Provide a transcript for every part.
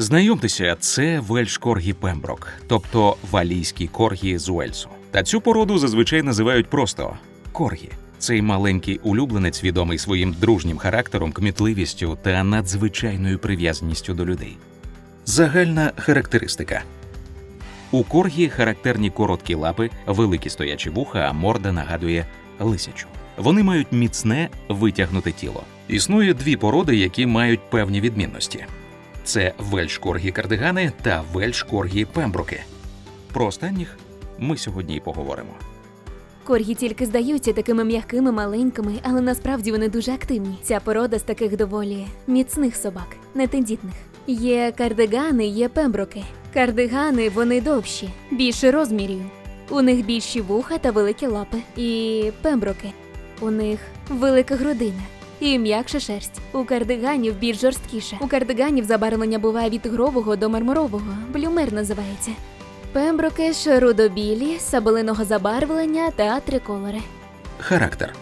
Знайомтеся, це вельш коргі Пемброк, тобто валійський коргі з Уельсу. Та цю породу зазвичай називають просто коргі. Цей маленький улюбленець відомий своїм дружнім характером, кмітливістю та надзвичайною прив'язаністю до людей. Загальна характеристика. У коргі характерні короткі лапи, великі стоячі вуха, а морда нагадує лисячу. Вони мають міцне витягнуте тіло. Існує дві породи, які мають певні відмінності: це вельш-коргі кардигани та вельш-коргі пембруки. Про останніх ми сьогодні і поговоримо. Коргі тільки здаються такими м'якими, маленькими, але насправді вони дуже активні. Ця порода з таких доволі міцних собак, нетендітних. Є кардигани, є пемброки. Кардигани вони довші, більше розмірів. У них більші вуха та великі лапи. І пемброки. У них велика грудина. І м'якша шерсть. У кардиганів більш жорсткіше. У кардиганів забарвлення буває від грового до мармурового. Блюмер називається. Пемброки ж рудобілі, сабелиного забарвлення та триколори. Характер.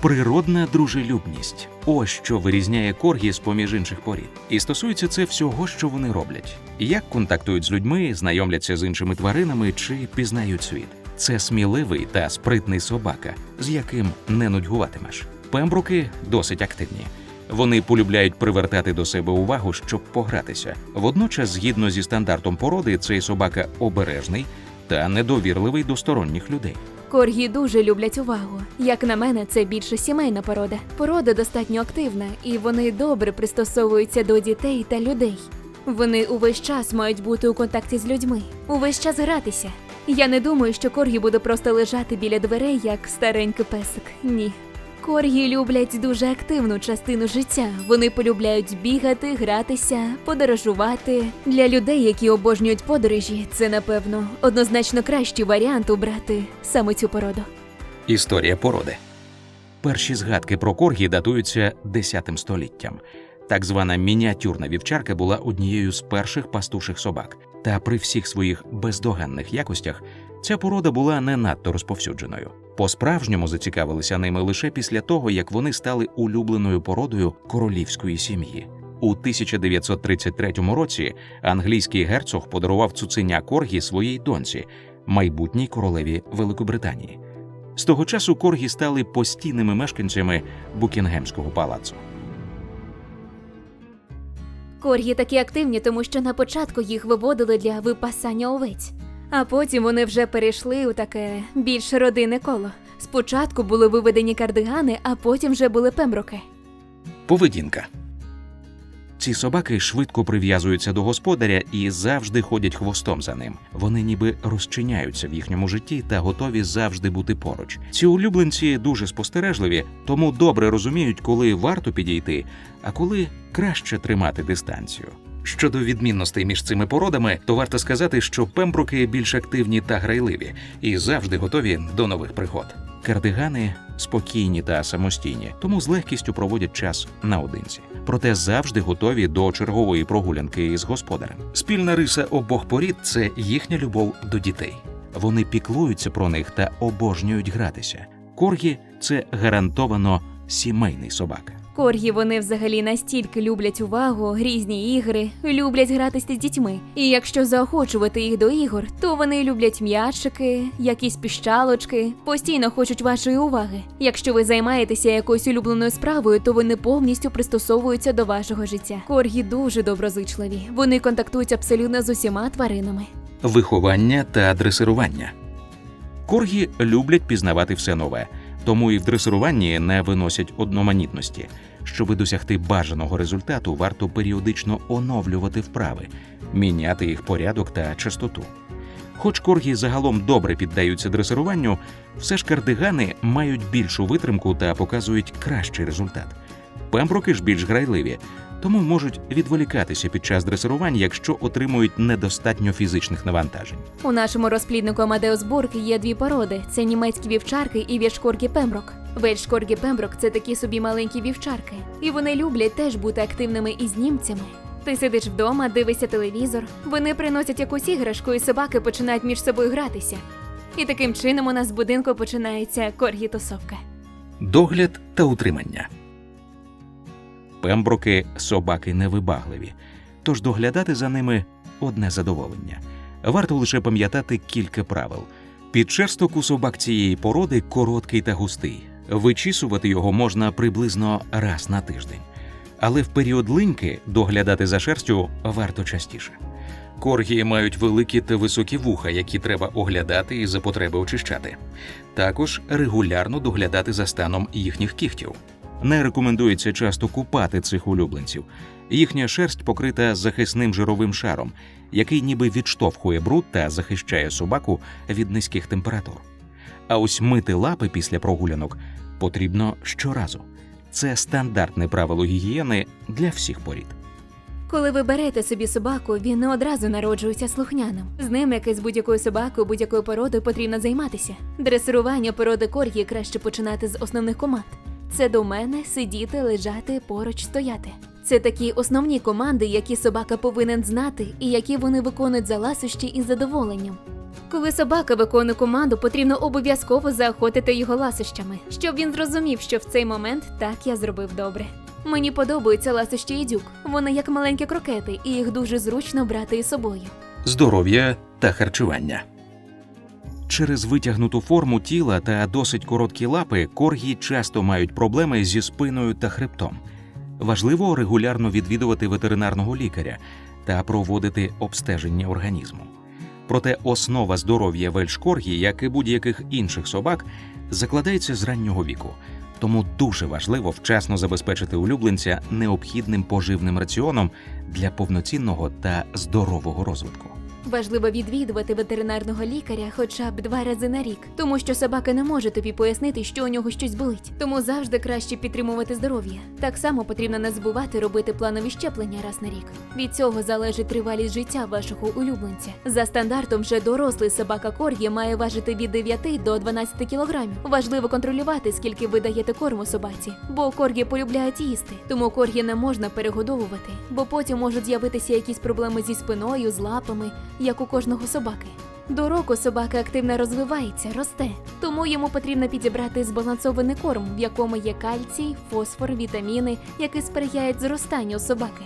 Природна дружелюбність. Ось що вирізняє коргі з поміж інших порід. І стосується це всього, що вони роблять. Як контактують з людьми, знайомляться з іншими тваринами чи пізнають світ. Це сміливий та спритний собака, з яким не нудьгуватимеш. Пембруки досить активні. Вони полюбляють привертати до себе увагу, щоб погратися. Водночас, згідно зі стандартом породи, цей собака обережний та недовірливий до сторонніх людей. Коргі дуже люблять увагу. Як на мене, це більше сімейна порода. Порода достатньо активна, і вони добре пристосовуються до дітей та людей. Вони увесь час мають бути у контакті з людьми, увесь час гратися. Я не думаю, що коргі буде просто лежати біля дверей, як старенький песик. Ні. Коргі люблять дуже активну частину життя. Вони полюбляють бігати, гратися, подорожувати. Для людей, які обожнюють подорожі, це напевно однозначно кращий варіант обрати саме цю породу. Історія породи. Перші згадки про коргі датуються 10 століттям. Так звана мініатюрна вівчарка була однією з перших пастуших собак. Та при всіх своїх бездоганних якостях ця порода була не надто розповсюдженою. По-справжньому зацікавилися ними лише після того, як вони стали улюбленою породою королівської сім'ї. У 1933 році англійський герцог подарував цуценя коргі своїй доньці, майбутній королеві Великобританії. З того часу коргі стали постійними мешканцями Букінгемського палацу. Коргі такі активні, тому що на початку їх виводили для випасання овець. А потім вони вже перейшли у таке більш родинне коло. Спочатку були виведені кардигани, а потім вже були пемброки. Поведінка. Ці собаки швидко прив'язуються до господаря і завжди ходять хвостом за ним. Вони ніби розчиняються в їхньому житті та готові завжди бути поруч. Ці улюбленці дуже спостережливі, тому добре розуміють, коли варто підійти, а коли краще тримати дистанцію. Щодо відмінностей між цими породами, то варто сказати, що пембруки більш активні та грайливі і завжди готові до нових пригод. Кардигани спокійні та самостійні, тому з легкістю проводять час наодинці. Проте завжди готові до чергової прогулянки з господарем. Спільна риса обох порід це їхня любов до дітей. Вони піклуються про них та обожнюють гратися. Коргі це гарантовано сімейний собака. Коргі вони взагалі настільки люблять увагу, різні ігри, люблять гратися з дітьми. І якщо заохочувати їх до ігор, то вони люблять м'ячики, якісь піщалочки, постійно хочуть вашої уваги. Якщо ви займаєтеся якоюсь улюбленою справою, то вони повністю пристосовуються до вашого життя. Коргі дуже доброзичливі. Вони контактують абсолютно з усіма тваринами. Виховання та дресирування. Коргі люблять пізнавати все нове, тому і в дресируванні не виносять одноманітності. Щоби досягти бажаного результату, варто періодично оновлювати вправи, міняти їх порядок та частоту. Хоч коргі загалом добре піддаються дресируванню, все ж кардигани мають більшу витримку та показують кращий результат. Пемброки ж більш грайливі, тому можуть відволікатися під час дресирувань, якщо отримують недостатньо фізичних навантажень. У нашому розпліднику Амадеус Бург є дві породи: це німецькі вівчарки і вєшкоргі Пемброк. Вельшкоргі Пемброк це такі собі маленькі вівчарки, і вони люблять теж бути активними із німцями. Ти сидиш вдома, дивишся телевізор, вони приносять якусь іграшку, і собаки починають між собою гратися. І таким чином у нас в будинку починається коргі-тусовка. Догляд та утримання. Пемброки собаки невибагливі, Тож доглядати за ними одне задоволення. Варто лише пам'ятати кілька правил. Підшерсток у собак цієї породи короткий та густий. Вичісувати його можна приблизно раз на тиждень. Але в період линьки доглядати за шерстю варто частіше. Коргі мають великі та високі вуха, які треба оглядати і за потреби очищати. Також регулярно доглядати за станом їхніх кігтів. Не рекомендується часто купати цих улюбленців. Їхня шерсть покрита захисним жировим шаром, який ніби відштовхує бруд та захищає собаку від низьких температур. А ось мити лапи після прогулянок потрібно щоразу. Це стандартне правило гігієни для всіх порід. Коли ви берете собі собаку, він не одразу народжується слухняним. З ним, як і з будь-якою собакою, будь-якою породою потрібно займатися. Дресирування породи коргі краще починати з основних команд. Це до мене сидіти, лежати, поруч стояти. Це такі основні команди, які собака повинен знати, і які вони виконують за ласощі із задоволенням. Коли собака виконує команду, потрібно обов'язково заохотити його ласощами, щоб він зрозумів, що в цей момент так я зробив добре. Мені подобаються ласощі і дюк. Вони як маленькі крокети, і їх дуже зручно брати із собою. здоров'я та харчування. Через витягнуту форму тіла та досить короткі лапи коргі часто мають проблеми зі спиною та хребтом. Важливо регулярно відвідувати ветеринарного лікаря та проводити обстеження організму. Проте основа здоров'я вельшкоргі, як і будь-яких інших собак, закладається з раннього віку. Тому дуже важливо вчасно забезпечити улюбленця необхідним поживним раціоном для повноцінного та здорового розвитку. Важливо відвідувати ветеринарного лікаря хоча б два рази на рік, тому що собака не може тобі пояснити, що у нього щось болить. Тому завжди краще підтримувати здоров'я. Так само потрібно не забувати робити планові щеплення раз на рік. Від цього залежить тривалість життя вашого улюбленця. За стандартом, вже дорослий собака коргі має важити від 9 до 12 кілограмів. Важливо контролювати, скільки ви даєте корму собаці, бо коргі полюбляють їсти, тому коргі не можна перегодовувати, бо потім можуть з'явитися якісь проблеми зі спиною, з лапами, як у кожного собаки. До року собака активно розвивається, росте, тому йому потрібно підібрати збалансований корм, в якому є кальцій, фосфор, вітаміни, які сприяють зростанню собаки.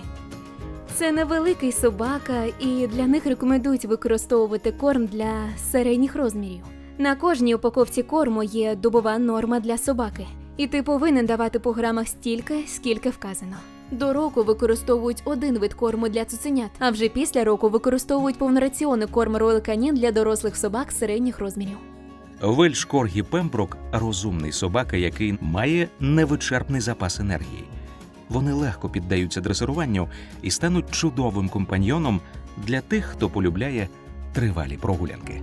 Це невеликий собака, і для них рекомендують використовувати корм для середніх розмірів. На кожній упаковці корму є добова норма для собаки, і ти повинен давати по грамах стільки, скільки вказано. До року використовують один вид корму для цуценят, а вже після року використовують повнораціонний корм Canin для дорослих собак середніх розмірів. Вельш Коргі Пемброк розумний собака, який має невичерпний запас енергії. Вони легко піддаються дресируванню і стануть чудовим компаньйоном для тих, хто полюбляє тривалі прогулянки.